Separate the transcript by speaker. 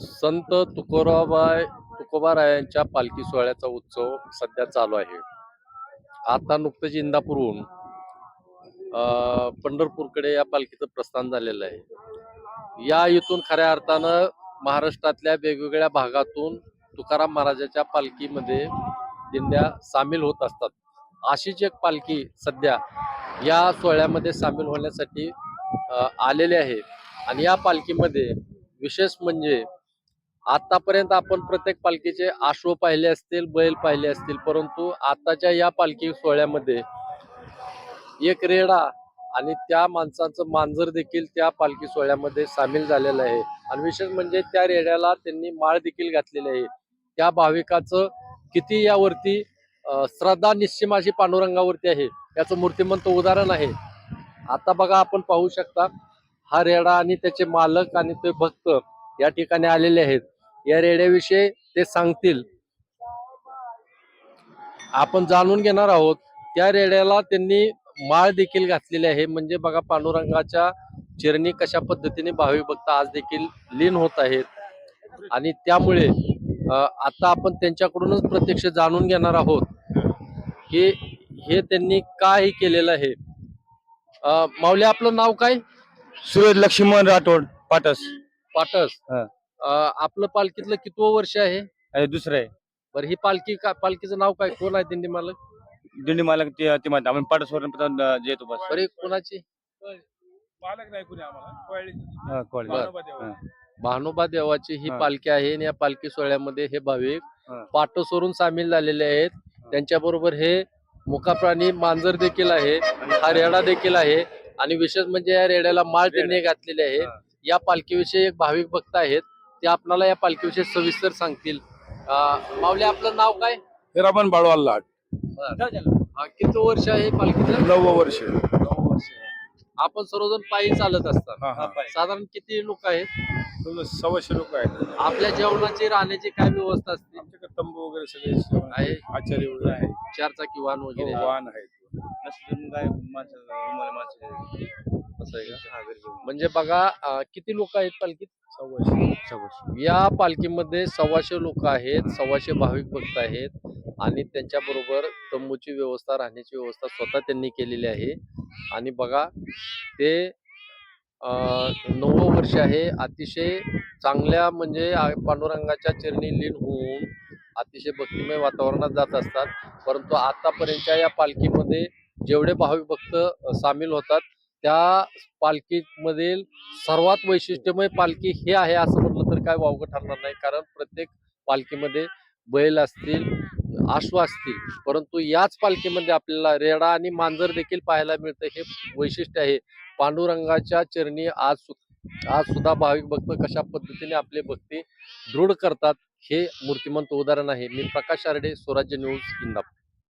Speaker 1: संत तुकोराबाय तुकोबारायांच्या पालखी सोहळ्याचा उत्सव सध्या चालू आहे. आता नुकतंच इंदापूरहून पंढरपूरकडे या पालखीचं प्रस्थान झालेलं आहे. या इथून खऱ्या अर्थानं महाराष्ट्रातल्या वेगवेगळ्या भागातून तुकाराम महाराजाच्या पालखीमध्ये दिंड्या सामील होत असतात. अशीच एक पालखी सध्या या सोहळ्यामध्ये सामील होण्यासाठी आलेले आहे. आणि या पालखीमध्ये विशेष म्हणजे आतापर्यंत आपण प्रत्येक पालखीचे आश्व पाहिले असतील बैल पाहिले असतील परंतु आताच्या या पालखी सोहळ्यामध्ये एक रेडा आणि त्या माणसाचं मांजर देखील त्या पालखी सोहळ्यामध्ये सामील झालेलं आहे. आणि विशेष म्हणजे त्या रेड्याला त्यांनी माळ देखील घातलेली आहे. त्या भाविकाचं किती यावरती श्रद्धा निश्चिम अशी पांडुरंगावरती आहे याचं मूर्तिमंत उदाहरण आहे. आता बघा आपण पाहू शकता हा रेडा आणि त्याचे मालक आणि ते भक्त या ठिकाणी आलेले आहेत. या रेड्याविषयी ते सांगतील. आपण जाणून घेणार आहोत त्या रेड्याला त्यांनी माळ देखील घातलेली आहे. म्हणजे बघा पांडुरंगाच्या चिरणी कशा पद्धतीने भाविक भक्त आज देखील लीन होत आहेत. आणि त्यामुळे आता आपण त्यांच्याकडूनच प्रत्यक्ष जाणून घेणार आहोत की हे त्यांनी काय केलेलं आहे. माऊली आपलं नाव काय?
Speaker 2: सूरज लक्ष्मण राठोड पाटस.
Speaker 1: पाटस. आपलं पालखीतलं कितवं वर्ष आहे?
Speaker 2: दुसरं आहे.
Speaker 1: बरं ही पालखी का पालखीचं नाव काय? कोण आहे दिंडी मालक?
Speaker 2: दिंडी मालक ते ते म्हणतात आपण पाटस वरून येतो बस.
Speaker 1: बरे कोणाची?
Speaker 3: मालक नाही कुणी आम्हाला.
Speaker 2: हा.
Speaker 1: भानोबा देवाची ही.
Speaker 2: हा.
Speaker 1: पालखी आहे आणि या पालखी सोहळ्यामध्ये हे भाविक
Speaker 2: हा.
Speaker 1: पाटसवरून सामील झालेले आहेत. त्यांच्या बरोबर हे मुकाप्राणी मांजर देखील आहे हा रेडा देखील आहे. आणि विशेष म्हणजे या रेड्याला माळ त्यांनी घातलेली आहे.
Speaker 2: हा.
Speaker 1: या पालखीविषयी एक भाविक भक्त आहेत. ते आपल्याला या पालखीविषयी सविस्तर सांगतील. अं, माऊली आपलं नाव काय?
Speaker 3: हिरामन बाळवाल लाट
Speaker 1: हा, किती वर्ष आहे पालखीचं
Speaker 3: नववं वर्ष
Speaker 1: नऊ वर्ष आपण सर्वजण पायी चालत असतात.
Speaker 3: हा, हा.
Speaker 1: साधारण किती लोक आहेत?
Speaker 3: तुला सव्वाशे लोक आहेत.
Speaker 1: आपल्या जेवणाची राहण्याची काय व्यवस्था असते?
Speaker 3: आमच्याकडे तंबू वगैरे सगळे
Speaker 1: आहे.
Speaker 3: आचार्य वगैरे आहे.
Speaker 1: चार चाकी वाहन वगैरे.
Speaker 3: हो, वाहन आहेत.
Speaker 1: असं आहे का? म्हणजे बघा अं, किती लोक आहेत पालखीत?
Speaker 3: सव्वाशे.
Speaker 1: या पालखीमध्ये सव्वाशे लोक आहेत सव्वाशे भाविक भक्त आहेत. आणि त्यांच्याबरोबर तंबूची व्यवस्था राहण्याची व्यवस्था स्वतः त्यांनी केलेली आहे. आणि बघा ते नव्वद वर्ष आहे. अतिशय चांगल्या म्हणजे पांडुरंगाच्या चरणी लीन होऊन अतिशय भक्तिमय वातावरणात जात असतात. परंतु आतापर्यंतच्या या पालखीमध्ये जेवढे भाविक भक्त सामील होतात त्या पालखीमधील सर्वात वैशिष्ट्यमय पालखी हे आहे असं म्हटलं तर काय वावगं ठरणार नाही. कारण प्रत्येक पालखीमध्ये बैल असतील आश्वासते परंतु याच पालखीमध्ये आपल्याला रेडा आणि मांजर देखील पाहायला मिळतं. हे वैशिष्ट्य आहे. पांडुरंगाच्या चरणी आज सु- आज सुद्धा भाविक भक्त कशा पद्धतीने आपले भक्ती दृढ करतात हे मूर्तिमंत उदाहरण आहे. मी प्रकाश आरडे स्वराज्य न्यूज इंदापूर.